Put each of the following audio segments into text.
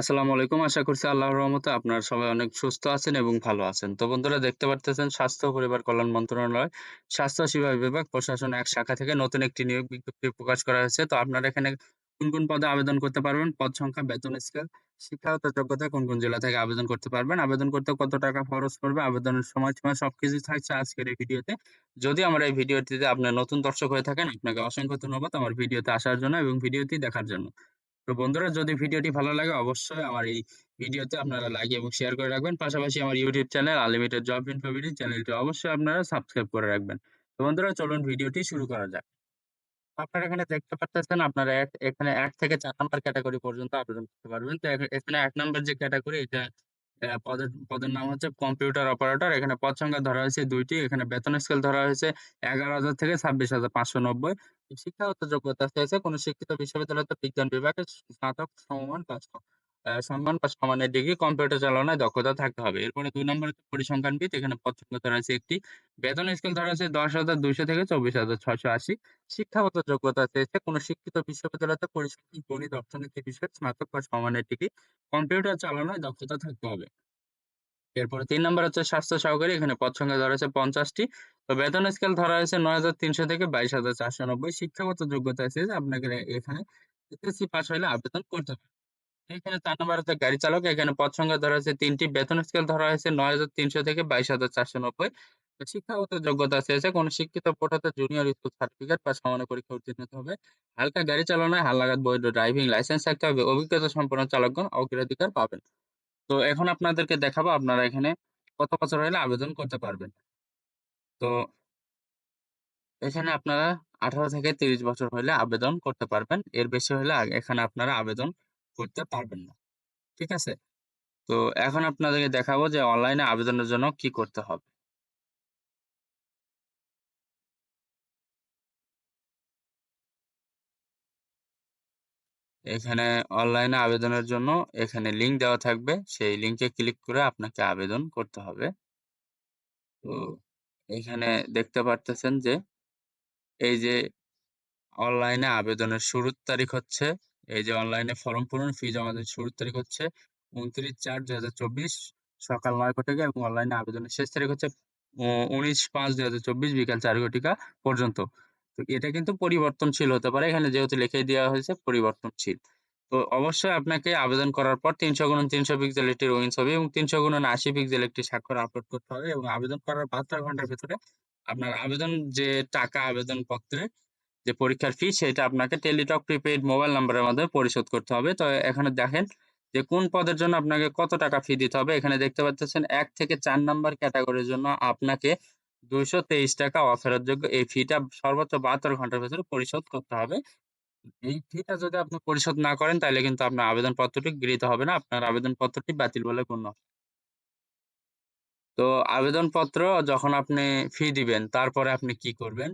আসসালামু আলাইকুম। আশা করছি আল্লাহর রহমতে আপনারা সবাই অনেক সুস্থ আছেন এবং ভালো আছেন। তো বন্ধুরা দেখতে পারতেছেন স্বাস্থ্য পরিবার কল্যাণ মন্ত্রণালয়, স্বাস্থ্য সেবা বিভাগ, প্রশাসন এক শাখা থেকে নতুন একটি নিয়োগ বিজ্ঞপ্তি প্রকাশ করা হয়েছে। তো আপনারা এখানে কোন, কোন পদে আবেদন করতে পারবেন, পদ সংখ্যা, বেতন স্কেল, শিক্ষাগত যোগ্যতা কোন, কোন জেলা থেকে আবেদন করতে পারবেন, আবেদন করতে কত টাকা খরচ পড়বে, আবেদনের সময়সীমা সবকিছুই থাকছে আজকের এই ভিডিওতে। যদি আমার এই ভিডিওটিতে আপনি নতুন দর্শক হয়ে থাকেন, আপনাকে অসংখ্য ধন্যবাদ আমার ভিডিওতে আসার জন্য এবং ভিডিওটি দেখার জন্য। তো বন্ধুরা, যদি ভিডিওটি ভালো লাগে, অবশ্যই আমার এই ভিডিওতে আপনারা লাইক এবং শেয়ার করে রাখবেন। পাশাপাশি আমার YouTube channel unlimited job info BD চ্যানেলটি অবশ্যই আপনারা সাবস্ক্রাইব করে রাখবেন। তো বন্ধুরা, চলুন ভিডিওটি শুরু করা যাক। আপনারা এখানে দেখতে পাচ্ছেন, আপনারা এখানে এক থেকে চার নাম্বার ক্যাটাগরি পর্যন্ত আবেদন করতে পারবেন। তো এখ, এখানে এক নাম্বার যে ক্যাটাগরি এটা পদের পদের নাম হচ্ছে কম্পিউটার অপারেটর। এখানে পদ সংখ্যা ধরা হয়েছে দুইটি। এখানে বেতন স্কেল ধরা হয়েছে ১১,০০০ থেকে ২৬,৫৯০ শিক্ষাগত যোগ্যতা হয়েছে কোন শিক্ষিত বিশ্ববিদ্যালয় বিজ্ঞান বিভাগে স্নাতক সমমান বা স অ্যা সম্মান বা সমানের ডিগ্রি কম্পিউটার চালনায় দক্ষতা থাকতে হবে। এরপরে ২ নম্বরে পরিসংখ্যানবিদ এখানে পদ সংখ্যা ধরা হয়েছে ১ টি। বেতন স্কেল ধরা আছে দশ হাজার ১০,২০০ থেকে ২৪,৬৮০ শিক্ষাগত যোগ্যতা চেয়েছে কোন শিক্ষিত বিশ্ববিদ্যালয় হতে পরিসংখ্যান, গণিত, অর্থনীতি বিষয়ে স্নাতক বা সমানের ডিগ্রি কম্পিউটার চালনায় দক্ষতা থাকতে হবে। এরপরে তিন নম্বর হচ্ছে স্বাস্থ্য সহকারী। এখানে পদ সংখ্যা ধরা হয়েছে পঞ্চাশটি তো বেতন স্কেল ধরা হয়েছে ৯,৩০০ থেকে ২২,৪৯০ শিক্ষাগত যোগ্যতা চেয়েছে আপনাকে এখানে এসএসসি পাস হইলে আবেদন করতে পারেন। এখানে ৪ নাম্বার হচ্ছে গাড়ি চালক। এখানে পদ সংখ্যা ধরা হয়েছে তিনটি বেতন স্কেল ধরা হয়েছে ৯,৩০০ থেকে ২২,৪৯০ শিক্ষাগত যোগ্যতা চেয়েছে কোন শিক্ষিত পড়ুয়াতে জুনিয়র স্কুল সার্টিফিকেট বা সমানের পরীক্ষা উত্তীর্ণ হতে হবে। হালকা গাড়ি চালনায় হালনাগাদ বৈধ ড্রাইভিং লাইসেন্স থাকতে হবে। অভিজ্ঞতা সম্পন্ন চালকগণ অগ্রাধিকার পাবেন। তো এখন আপনাদেরকে দেখাবো আপনারা এখানে কত বছর হইলে আবেদন করতে পারবেন। তো এখানে আপনারা ১৮ থেকে ৩০ বছর হইলে আবেদন করতে পারবেন। এর বেশি হলে এখানে আপনারা আবেদন করতে পারবেন না। ঠিক আছে? তো এখন আপনাদেরকে দেখাবো যে অনলাইনে আবেদনের জন্য কি করতে হবে। এখানে অনলাইনে আবেদনের জন্য এখানে লিঙ্ক দেওয়া থাকবে। সেই লিঙ্কে ক্লিক করে আপনাকে আবেদন করতে হবে। তো এখানে দেখতে পারতেছেন যে এই যে অনলাইনে আবেদনের শুরুর তারিখ হচ্ছে এই যে অনলাইনে ফর্ম পূরণ, ফি জমা দেওয়ার শুরুর তারিখ হচ্ছে ২৯/৪/২০২৪ সকাল ৯ ঘটিকা এবং অনলাইনে আবেদনের শেষ তারিখ হচ্ছে উ ১৯/৫/২০২৪ বিকাল ৪ ঘটিকা পর্যন্ত। তো এটা কিন্তু পরিবর্তনশীল হতে পারে। এখানে যেহেতু লিখে দেওয়া হয়েছে পরিবর্তনশীল। তো অবশ্যই আপনাকে আবেদন করার পর ৩০০x৩০০ পিক্সেল একটি রঙিন ছবি এবং ৩০০x৮০ পিক্সেল একটি স্বাক্ষর আপলোড করতে হবে এবং আবেদন করার ৭২ ঘণ্টার ভেতরে আপনার আবেদন যে টাকা আবেদনপত্রে যে পরীক্ষার ফি সেটা আপনাকে টেলিটক প্রিপেইড মোবাইল নাম্বারের মাধ্যমে পরিশোধ করতে হবে। তো এখানে দেখেন যে কোন পদের জন্য আপনাকে কত টাকা ফি দিতে হবে। এখানে দেখতে পাচ্ছেন এক থেকে চার নাম্বার ক্যাটাগরির জন্য আপনাকে ৳২২৩ অফেরতযোগ্য এই ফিটা সর্বোচ্চ ৭২ ঘণ্টার ভেতরে পরিশোধ করতে হবে। এই ফিটা যদি আপনি পরিশোধ না করেন, তাহলে কিন্তু আপনার আবেদনপত্রটি গৃহীত হবে না। আপনার আবেদনপত্রটি বাতিল বলে গণ্য তো আবেদনপত্র যখন আপনি ফি দিবেন, তারপরে আপনি কি করবেন?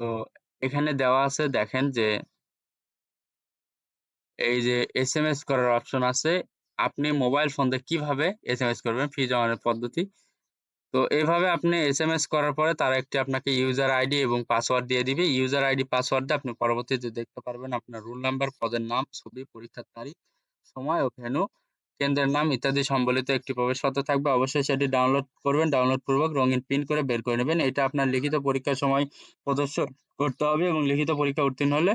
তো এখানে দেওয়া আছে দেখেন যে এই যে এস এম এস করার অপশন আছে। আপনি মোবাইল ফোন দিয়ে কীভাবে এস করবেন ফি জমানোর পদ্ধতি। তো এভাবে আপনি এস এম এস করার পরে তারা একটি আপনাকে ইউজার আইডি এবং পাসওয়ার্ড দিয়ে দিবে। ইউজার আইডি পাসওয়ার্ড দিয়ে আপনি পরবর্তীতে দেখতে পারবেন আপনার রোল নাম্বার, পদের নাম, ছবি, পরীক্ষার তারিখ, সময় ও ভেন্যু, কেন্দ্রের নাম ইত্যাদি সম্বলিত একটি প্রবেশপত্র থাকবে। অবশ্যই সেটি ডাউনলোড করবেন। ডাউনলোড পূর্বক রঙিন প্রিন্ট করে বের করে নেবেন। এটা আপনার লিখিত পরীক্ষার সময় প্রদর্শন করতে হবে এবং লিখিত পরীক্ষা উত্তীর্ণ হলে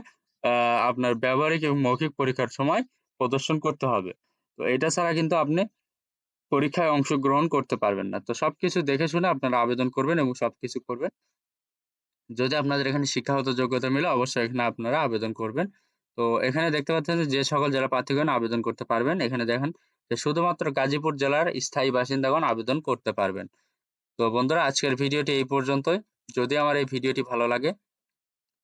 আপনার ব্যবহারিক এবং মৌখিক পরীক্ষার সময় প্রদর্শন করতে হবে। তো এটা ছাড়া কিন্তু আপনি পরীক্ষায় অংশগ্রহণ করতে পারবেন না। তো সবকিছু দেখে শুনে আপনারা আবেদন করবেন এবং সবকিছু করবেন। যদি আপনাদের এখানে শিক্ষাগত যোগ্যতা মিলে অবশ্যই এখানে আপনারা আবেদন করবেন। তো এখানে দেখতে পাচ্ছেন যে, সকল জেলা প্রার্থীগণ আবেদন করতে পারবেন। এখানে দেখেন যে শুধুমাত্র গাজীপুর জেলার স্থায়ী বাসিন্দাগণ আবেদন করতে পারবেন। তো বন্ধুরা আজকের ভিডিওটি এই পর্যন্তই। যদি আমার এই ভিডিওটি ভালো লাগে,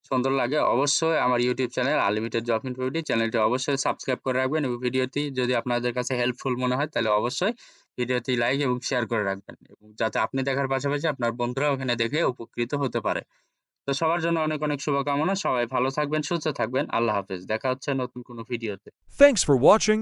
সুন্দর লাগে অবশ্যই আমার YouTube channel unlimited job info BD চ্যানেলটি অবশ্যই সাবস্ক্রাইব করে রাখবেন এবং ভিডিওটি যদি আপনাদের কাছে হেল্পফুল মনে হয় তাহলে অবশ্যই ভিডিওটি লাইক এবং শেয়ার করে রাখবেন এবং যাতে আপনি দেখার পাশাপাশি আপনার বন্ধুরা ওখানে দেখে উপকৃত হতে পারে। তো সবার জন্য অনেক, অনেক শুভকামনা। সবাই ভালো থাকবেন, সুস্থ থাকবেন। আল্লাহ হাফেজ। দেখা হচ্ছে নতুন কোনো ভিডিওতে। Thanks for watching.